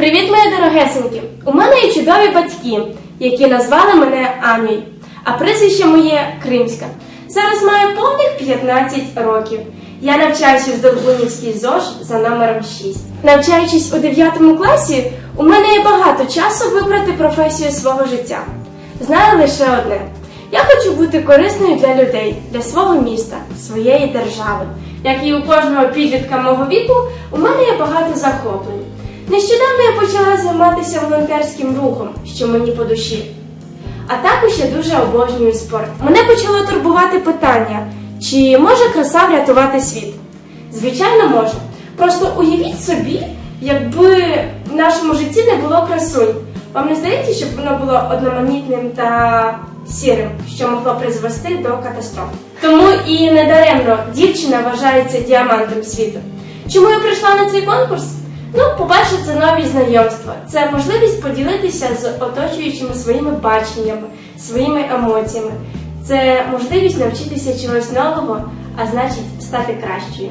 Привіт, мої дорогесенькі! У мене є чудові батьки, які назвали мене Анею, а прізвище моє Кримська. Зараз маю повних 15 років. Я навчаюся в Долбунівській ЗОЖ за номером 6. Навчаючись у 9 класі, у мене є багато часу вибрати професію свого життя. Знаю лише одне: я хочу бути корисною для людей, для свого міста, своєї держави. Як і у кожного підлітка мого віку, у мене є багато захоплень. Нещодавно я почала займатися волонтерським рухом, що мені по душі. А також я дуже обожнюю спорт. Мене почало турбувати питання, чи може краса врятувати світ? Звичайно, може. Просто уявіть собі, якби в нашому житті не було красунь. Вам не здається, щоб воно було одноманітним та сірим, що могло призвести до катастроф? Тому і недаремно дівчина вважається діамантом світу. Чому я прийшла на цей конкурс? Ну, по-перше, це нові знайомства. Це можливість поділитися з оточуючими своїми баченнями, своїми емоціями. Це можливість навчитися чогось нового, а значить стати кращою.